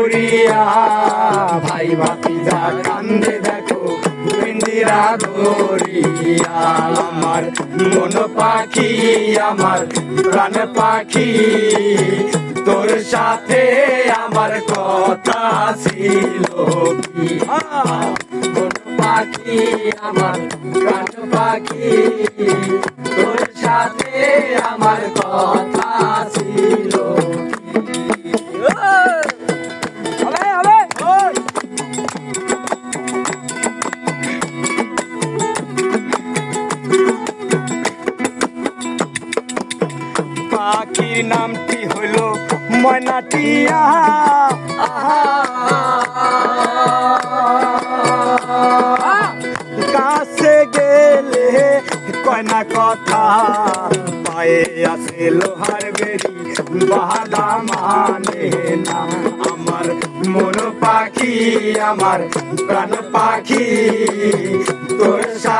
ওরিয়া ভাই ভাতি যা কান্দে দেখো পিঞ্জিরা দরিয়া আমার মন পাখি, আমার প্রাণ পাখি। তোর সাথে আমার কথা ছিল পাখি, আমার প্রাণ পাখি। তোর সাথে আমার কথা পাখির নামটি হলো ময়নাটিয়া। কাছে গেলে কয়না কথা, পায়ে আসে লোহার বেরি বাহাদা মানে না। আমার মন পাখি, আমার প্রাণ পাখি, তোর সাথে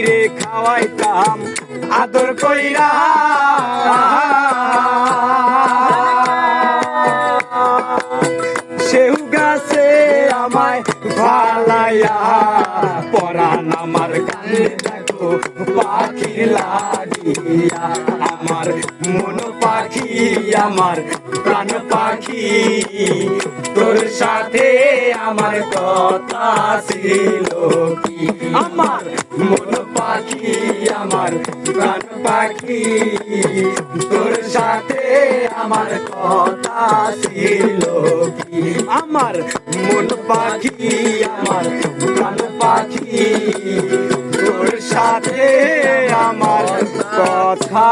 পাখিরে খাওয়াইতাম, আদর কইরা। সেউ গাছে আমায় ভালাইয়া পরান আমার কানে দেখো, পাখি লাগিয়া। আমার মন পাখি, আমার প্রাণ পাখি। আমার কথা ছিল কি? আমার মন পাখি, আমার প্রাণ পাখি। তোর সাথে আমার কথা ছিল কি? আমার মন পাখি, আমার প্রাণ পাখি। তোর সাথে আমার কথা